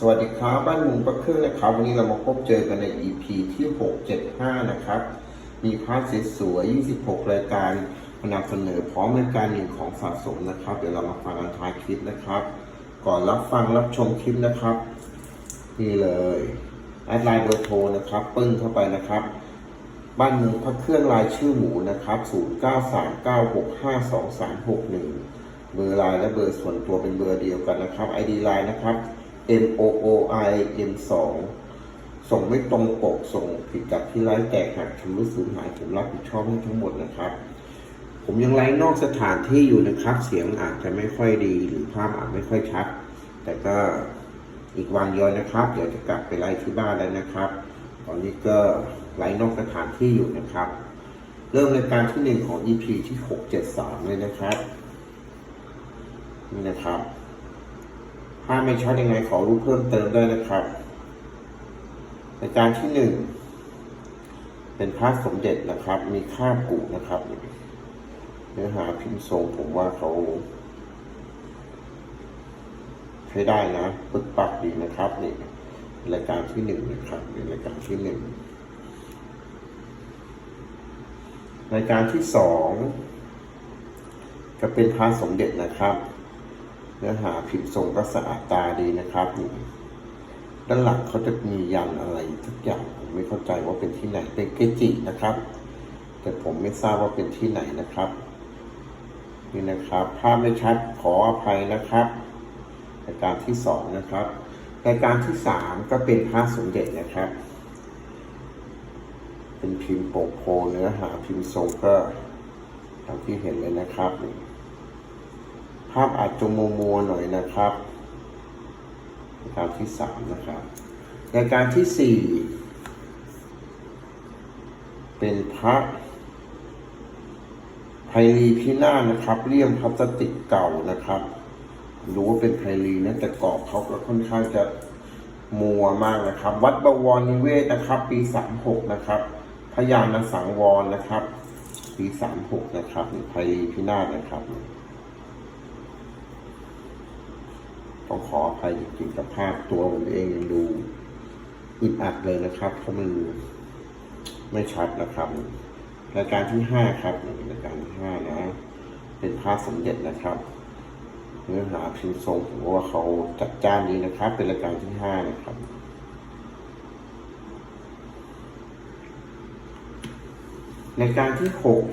สวัสดีครับบ้านมุงประเครื่องนะครับ วันนี้เรามาพบเจอกันใน EP ที่ 675 นะครับ มีพาร์ทสวยๆ26 รายการมานำเสนอพร้อมรายการหนึ่งของสะสมนะครับ เดี๋ยวเรามาฟังกันท้ายคลิปนะครับ ก่อนรับฟังรับชมคลิปนะครับ นี่เลยแอดไลน์เบอร์โทรนะครับปึ้งเข้าไปนะครับ บ้านมุงพระเครื่องรายชื่อหมูนะครับ 0939652361 เบอร์ไลน์และเบอร์ส่วนตัวเป็นเบอร์เดียวกันนะครับ ID ไลน์นะครับ M O O I M 2ส่งไม่ตรงปก ส่งผิดกับที่ไลน์แตกหักชำรุดสูญหายผมรับผิดชอบให้ทั้งหมดนะครับ ผมยังไลฟ์นอกสถานที่อยู่นะครับ เสียงอาจจะไม่ค่อยดีหรือภาพอาจไม่ค่อยชัด แต่ก็อีกวันเดียวนะครับ เดี๋ยวจะกลับไปไลฟ์ที่บ้านแล้วนะครับ ตอนนี้ก็ไลฟ์นอกสถานที่อยู่นะครับ เริ่มรายการที่หนึ่งของ EP ที่673เลยนะครับ นี่นะครับ ถ้าไม่ชัดยังไงขอรู้เพิ่มเติมได้นะครับรายการที่หนึ่งเป็นพระสมเด็จนะครับ มีค่าบกุนะครับ เนื้อหาพิมพ์ทรงผมว่าเขาใช้ได้นะปึกปักดีนะครับนี่รายการที่หนึ่งนะครับเป็นรายการที่หนึ่งรายการที่สองก็เป็นพระสมเด็จนะครับ เนื้อหาพิมพ์ทรงก็สะอาดตาดีนะครับนี่ด้านหลังเขาจะมียันอะไรทุกอย่างผมไม่เข้าใจว่าเป็นที่ไหนเป็นเกจินะครับ แต่ผมไม่ทราบว่าเป็นที่ไหนนะครับ นี่นะครับภาพไม่ชัดขออภัยนะครับรายการที่สองนะครับรายการที่สามก็เป็นพระสมเด็จนะครับ เป็นพิมพ์โปกโพเนื้อหาพิมพ์ทรงก็ตามที่เห็นเลยนะครับนี่ ภาพอาจจะมัวมัวๆหน่อยนะครับรายการที่สามนะครับรายการที่สี่เป็นพระไพรีพินาศนะครับเลี่ยมพลาสติกเก่านะครับ รู้ว่าเป็นไพรีนะแต่กรอบเขาก็ค่อนข้างจะมัวมากนะครับ วัดบวรนิเวศนะครับ ปีสามหกนะครับพยานสังวรนะครับ ปีสามหกนะครับไพรีพินาศนะครับ ต้องขออภัยจริงๆกับภาพตัวผมเองยังดูอึดอัดเลยนะครับเพราะมันไม่ชัดนะครับรายการที่ห้าครับรายการที่ห้านะ เป็นภาพสมเด็จนะครับเนื้อหาพิมพ์ทรงผมว่าเขาจัดจ้านดีนะครับ เป็นรายการที่ห้านะครับรายการที่หก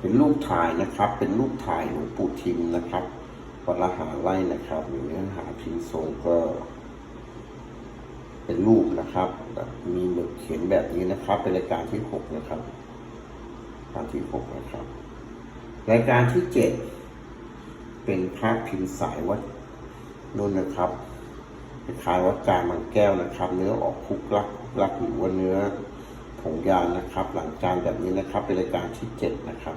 เป็นรูปถ่ายนะครับ เป็นรูปถ่ายหลวงปู่ทิมนะครับ วัดละหาไล่นะครับมีเนื้อหาพิมพ์ทรงก็ เป็นรูปนะครับแบบมีหมึกเขียนแบบนี้นะครับ เป็นรายการที่หกนะครับรายการที่หกนะครับ รายการที่เจ็ดเป็นภาพพิมพ์สายวัดนุ่นนะครับคล้ายวัดกางบางแก้วนะครับ เนื้อออกคุกลักลักหรือว่าเนื้อผงยางนะครับ หลังจานแบบนี้นะครับ เป็นรายการที่เจ็ดนะครับ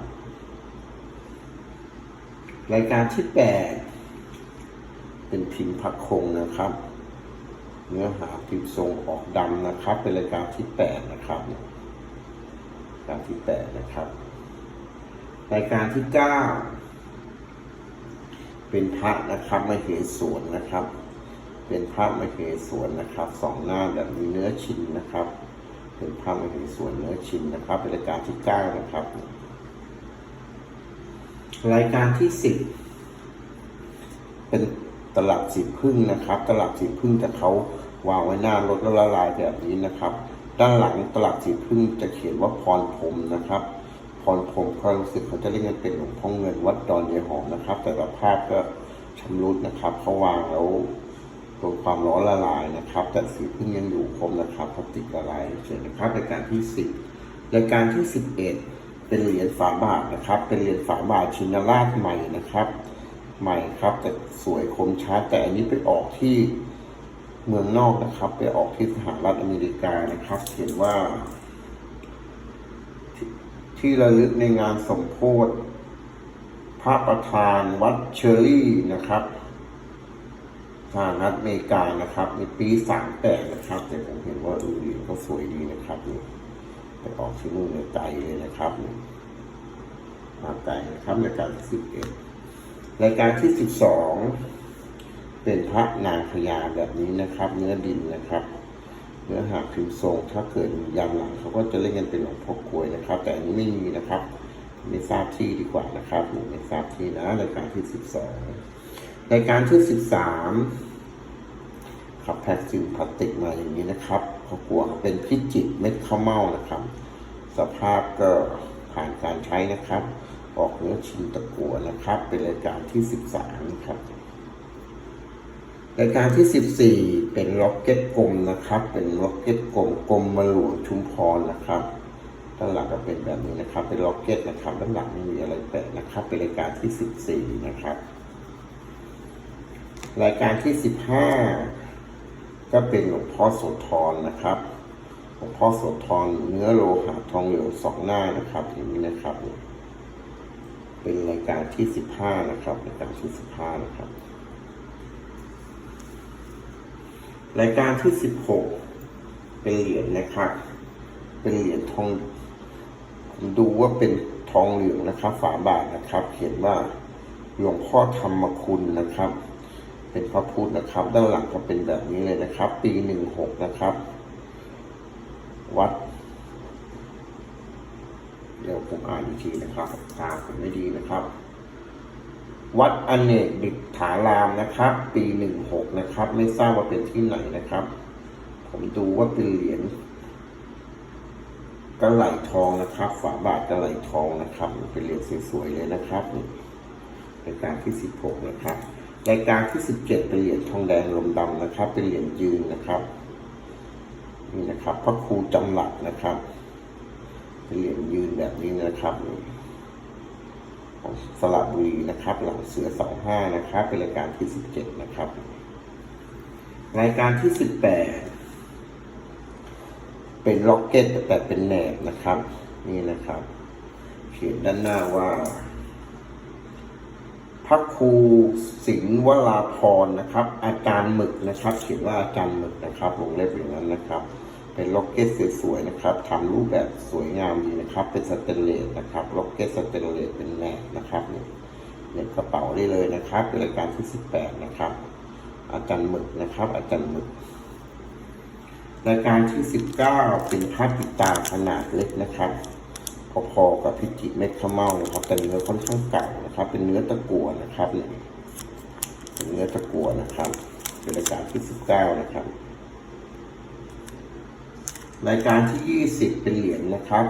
รายการที่แปดเป็นพิมพ์พักคงนะครับ เนื้อหาพิมพ์ทรงออกดำนะครับ เป็นรายการที่แปดนะครับรายการที่แปดนะครับ รายการที่เก้าเป็นพระนะครับมาเหสวนนะครับ เป็นพระมาเหสวนนะครับสองหน้าแบบมีเนื้อชิ้นนะครับ เป็นพระมาเหสวนเนื้อชิ้นนะครับ เป็นรายการที่เก้านะครับ รายการที่สิบเป็นตลับสีพึ่งนะครับ ตลับสีพึ่งแต่เขาวางไว้หน้ารถแล้วละลายแบบนี้นะครับ ด้านหลังตลับสีพึ่งจะเขียนว่าพรพรมนะครับพรพรหมก็รู้สึกเขาจะเรียกกันเป็นหลวงพ่อเงินวัดดอนยายหอมนะครับ แต่ละภาพก็ชำรุดนะครับเขาวางแล้วโดนความร้อนละลายนะครับ แต่สีพึ่งยังอยู่ครบนะครับพลาสติกละลายเฉยนะครับรายการที่สิบรายการที่สิบเอ็ด เป็นเหรียญฝาบาทนะครับ เป็นเหรียญฝาบาทชินราชใหม่นะครับ ใหม่ครับ แต่สวยคมชัดแต่อันนี้ไปออกที่เมืองนอกนะครับ ไปออกที่สหรัฐอเมริกานะครับ เขียนว่า ที่ที่ระลึกในงานสมโพธิพระประธานวัดเชอรี่นะครับสหรัฐอเมริกานะครับ ในปีสามแปดนะครับ แต่ผมเห็นว่าดูดีก็สวยดีนะครับนี่ ไปออกที่นู่นในไกลเลยนะครับมาไกลนะครับรายการที่สิบเอ็ดรายการที่สิบสองเป็นพระนางพญาแบบนี้นะครับ เนื้อดินนะครับ เนื้อหาพิมพ์ทรงถ้าเกิดยามหลังเขาก็จะเล่นกันเป็นหลวงพ่อกลวยนะครับ แต่อันนี้ไม่มีนะครับ ไม่ทราบที่ดีกว่านะครับผมไม่ทราบที่นะรายการที่สิบสองรายการที่สิบสาม ขับแพ็กซิลพลาสติกมาอย่างนี้นะครับเขากลัวเป็นพิจิตรเม็ดข้าวเม่านะครับ สภาพก็ผ่านการใช้นะครับ ออกเนื้อชิ้นตะกัวนะครับ เป็นรายการที่สิบสามนะครับรายการที่ 14 เป็นล็อกเก็ตกลมนะครับ เป็นล็อกเก็ตกลมกลมมาหลวงชุมพรนะครับด้านหลังก็เป็นแบบนี้นะครับ เป็นล็อกเก็ตนะครับด้านหลังไม่มีอะไรแปะนะครับ เป็นรายการที่ 14 นะครับ รายการที่ 15 ก็เป็นหลวงพ่อโสธรนะครับหลวงพ่อโสธรเนื้อโลหะทองเหลวสองหน้านะครับอย่างนี้นะครับ เป็นรายการที่15นะครับรายการที่15นะครับ รายการที่16เป็นเหรียญนะครับ เป็นเหรียญทองผมดูว่าเป็นทองเหลืองนะครับ ฝาบาทนะครับ เขียนว่าหลวงพ่อธรรมคุณนะครับ เป็นพระพุทธนะครับ ด้านหลังก็เป็นแบบนี้เลยนะครับ ปี16นะครับ วัด เดี๋ยวผมอ่านอีกทีนะครับตาผมไม่ดีนะครับ วัดอเนกดิษฐารามนะครับ ปีหนึ่งหกนะครับ ไม่ทราบว่าเป็นที่ไหนนะครับ ผมดูว่าเป็นเหรียญกระไหลทองนะครับ ฝาบาทกระไหลทองนะครับ เป็นเหรียญสวยๆเลยนะครับในี่ายการที่สิบหกนะครับ รายการที่สิบเจ็ดเป็นเหรียญทองแดงลมดำนะครับ เป็นเหรียญยืนนะครับนี่นะครับพระครูจำหลักนะครับ เป็นเหรียญยืนแบบนี้นะครับของสระบุรีนะครับ หลังเสือสองห้านะครับ เป็นรายการที่สิบเจ็ดนะครับ รายการที่สิบแปดเป็นล็อกเก็ตแต่เป็นแหนบนะครับ นี่นะครับ เขียนด้านหน้าว่า พระครูสิงห์วราพรนะครับ อาจารย์หมึกนะครับเขียนว่าอาจารย์หมึกนะครับวงเล็บอย่างนั้นนะครับ เป็นล็อกเก็ตสวยๆนะครับทำรูปแบบสวยงามดีนะครับ เป็นสเตนเลสนะครับล็อกเก็ตสเตนเลสเป็นแหนบนะครับเนี่ยในกระเป๋าได้เลยนะครับเป็นรายการที่18นะครับ อาจารย์หมึกนะครับ อาจารย์หมึกรายการที่19เก้าเป็นพระปิดตาขนาดเล็กนะครับ พอๆกับพิจิตรเม็ดข้าวเม่านะครับแต่เนื้อค่อนข้างเก่านะครับ เป็นเนื้อตะกัวนะครับเนี่ยเป็นเนื้อตะกัวนะครับ เป็นรายการที่19นะครับ รายการที่20เป็นเหรียญนะครับ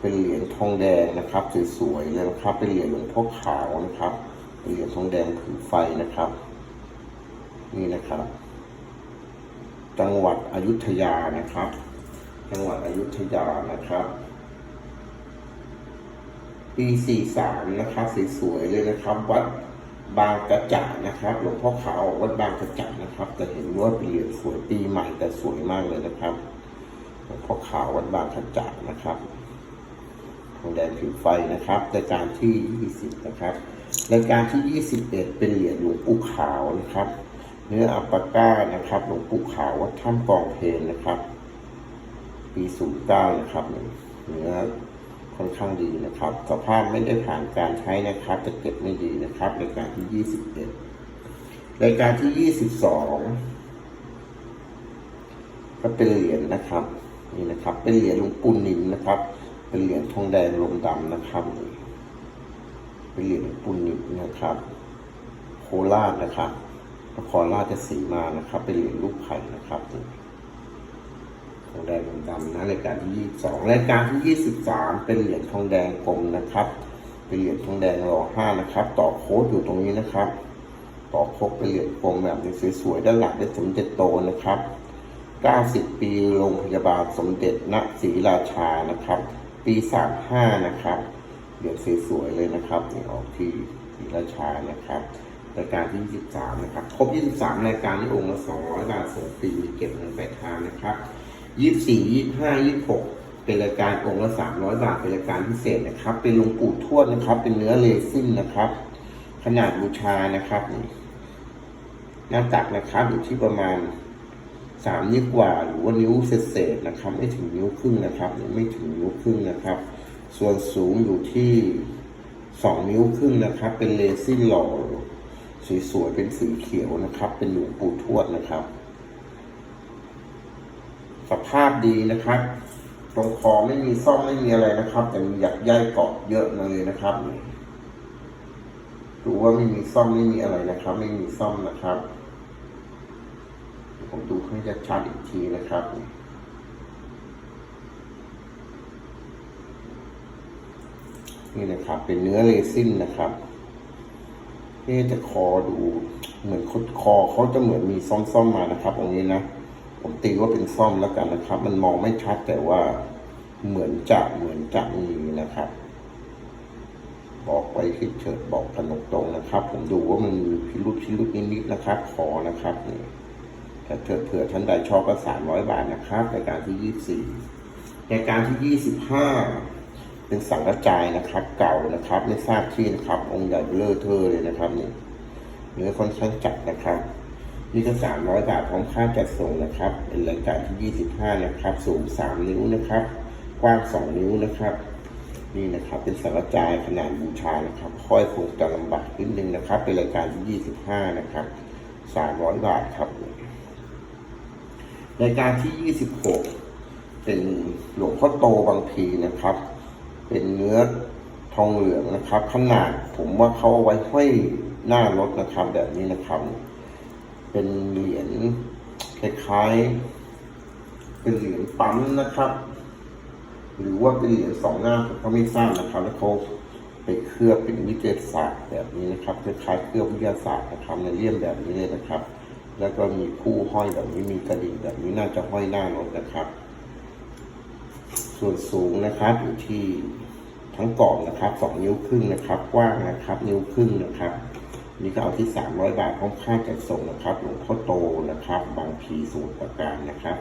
เป็นเหรียญทองแดงนะครับสวยๆเลยนะครับ เป็นเหรียญหลวงพ่อขาวนะครับเป็นเหรียญทองแดงผืนไฟนะครับ นี่นะครับ จังหวัดอยุธยานะครับ จังหวัดอยุธยานะครับ ปี43นะครับสวยๆเลยนะครับ วัดบางกระจ่านะครับหลวงพ่อขาววัดบางกระจ่านะครับ แต่เห็นว่าเป็นเหรียญสวยปีใหม่แต่สวยมากเลยนะครับหลวงพ่อขาววัดบางกระจ่านะครับทองแดงผิวไฟนะครับรายการที่20นะครับรายการที่21เป็นเหรียญหลวงปู่ขาวนะครับ เนื้ออัปปาก้านะครับ หลวงปู่ขาววัดถ้ำกองเพลนนะครับ ปี09นะครับเนื้อ ค่อนข้างดีนะครับสภาพไม่ได้ผ่านการใช้นะครับจะเก็บไม่ดีนะครับรายการที่ 21 รายการที่ 22 ก็เป็นเหรียญนะครับนี่นะครับ เป็นเหรียญหลวงปู่นิมนะครับ เป็นเหรียญทองแดงลมดำนะครับ เป็นเหรียญหลวงปู่นิมนะครับ โคราชนะครับนครราชสีมานะครับ เป็นเหรียญลูกไข่นะครับ องแดงลมดำนะรายการที่22รายการที่23เป็นเหรียญทองแดงกลมนะครับเป็นเหรียญทองแดงรอห้านะครับ ต่อโค้ดอยู่ตรงนี้นะครับ ต่อโค้ดเป็นเหรียญกลมแบบนี้สวยๆด้านหลังเป็นสมเด็จโตนะครับ90ปีโรงพยาบาลสมเด็จณศรีราชานะครับ ปี35นะครับเหรียญสวยๆเลยนะครับนี่ออกที่ศรีราชานะครับรายการที่ 23 นะครับ ครบ 23 รายการที่องค์ละ200 บาทส่งฟรีมีเก็บเงินปลายทางนะครับ 24 25 26เป็นรายการองค์ละ300บาทเป็นรายการพิเศษนะครับ เป็นหลวงปู่ทวดนะครับ เป็นเนื้อเลซินนะครับ ขนาดบูชานะครับหน้าตักนะครับอยู่ที่ประมาณสามนิ้วกว่า หรือว่านิ้วเศษๆนะครับ ไม่ถึงนิ้วครึ่งนะครับไม่ถึงนิ้วครึ่งนะครับ ส่วนสูงอยู่ที่สองนิ้วครึ่งนะครับ เป็นเลซินหล่อสวยๆเป็นสีเขียวนะครับ เป็นหลวงปู่ทวดนะครับ สภาพดีนะครับ ตรงคอไม่มีซ่อมไม่มีอะไรนะครับ แต่มีหยักใยเกาะเยอะเลยนะครับดูว่าไม่มีซ่อมไม่มีอะไรนะครับ ไม่มีซ่อมนะครับผมดูให้ชัดๆอีกทีนะครับนี่นะครับ เป็นเนื้อเรซินนะครับนี่จะคอดู เหมือนคดคอเขาจะเหมือนมีซ่อมๆมานะครับตรงนี้นะ ผมตีว่าเป็นซ่อมแล้วกันนะครับ มันมองไม่ชัดแต่ว่าเหมือนจะเหมือนจะมีนะครับ บอกไว้ที่เฉิดบอกกันตรงๆนะครับ ผมดูว่ามันมีพิรุษพิรุษนิดๆนะครับ ขอนะครับนี่ถ้าเกิดเผื่อท่านใดชอบก็สามร้อยบาทนะครับรายการที่ยี่สี่รายการที่ยี่สิบห้าเป็นสังกระจายนะครับ เก่านะครับไม่ทราบที่นะครับ องค์ใหญ่เบลอเทอเลยนะครับนี่เนื้อค่อนข้างจัดนะครับ นี่ก็สามร้อยบาทพร้อมค่าจัดส่งนะครับ เป็นรายการที่ยี่สิบห้านะครับ สูงสามนิ้วนะครับ กว้างสองนิ้วนะครับ นี่นะครับ เป็นสังกรจายขนาดบูชานะครับ ค่อยคงจะลำบากนิดนึงนะครับ เป็นรายการที่ยี่สิบห้านะครับสามร้อยบาทครับ รายการที่ยี่สิบหกเป็นหลวงพ่อโตบางพีนะครับ เป็นเนื้อทองเหลืองนะครับ ขนาดผมว่าเขาเอาไว้ห้อยหน้ารถนะครับ แบบนี้นะครับ เป็นเหรียญคล้ายๆ เป็นเหรียญปั๊มนะครับ หรือว่าเป็นเหรียญสองหน้าผมก็ไม่ทราบนะครับ แล้วเขาไปเคลือบเป็นวิทยาศาสตร์แบบนี้นะครับคล้ายๆเคลือบวิทยาศาสตร์นะครับในเลี่ยมแบบนี้เลยนะครับ แล้วก็มีผู้ห้อยแบบนี้มีกระดิ่งแบบนี้น่าจะห้อยหน้ารถนะครับ ส่วนสูงนะครับอยู่ที่ทั้งกล่องนะครับสองนิ้วครึ่งนะครับ กว้างนะครับ นิ้วครึ่งนะครับ นี่ก็เอาที่สามร้อยบาทพร้อมค่าจัดส่งนะครับ หลวงพ่อโตนะครับ บางพีสมุทรปราการนะครับ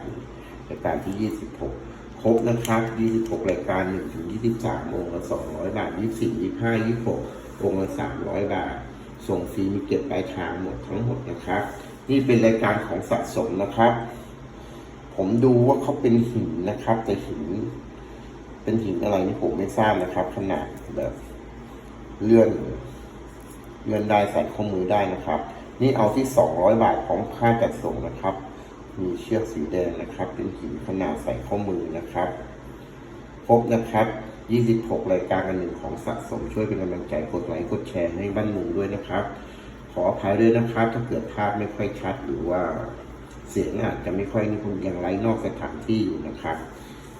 รายการที่ยี่สิบหกครบนะครับยี่สิบหกรายการหนึ่งถึงยี่สิบสามองค์ละสองร้อยบาทยี่สี่ยี่ห้ายี่หกองค์ละสามร้อยบาท ส่งฟรีมีเก็บปลายทางหมดทั้งหมดนะครับ นี่เป็นรายการของสะสมนะครับ ผมดูว่าเขาเป็นหินนะครับแต่หิน เป็นหินอะไรนี่ผมไม่ทราบนะครับ ขนาดแบบเลื่อน เลื่อนได้ใส่ข้อมือได้นะครับ นี่เอาที่ 200 บาทของค่าจัดส่งนะครับ มีเชือกสีแดงนะครับ เป็นหินขนาดใส่ข้อมือนะครับครบนะครับ26 รายการกันหนึ่งของสะสมช่วยเป็นกำลังใจกดไลค์กดแชร์ให้บ้านหมูด้วยนะครับ ขออภัยด้วยนะครับ ถ้าเกิดภาพไม่ค่อยชัดหรือว่าเสียงอาจจะไม่ค่อยนี่ผมยังไลฟ์นอกสถานที่อยู่นะครับ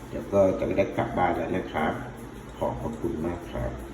เดี๋ยวก็จะได้กลับบ้านแล้วนะครับ ขอบพระคุณมากครับ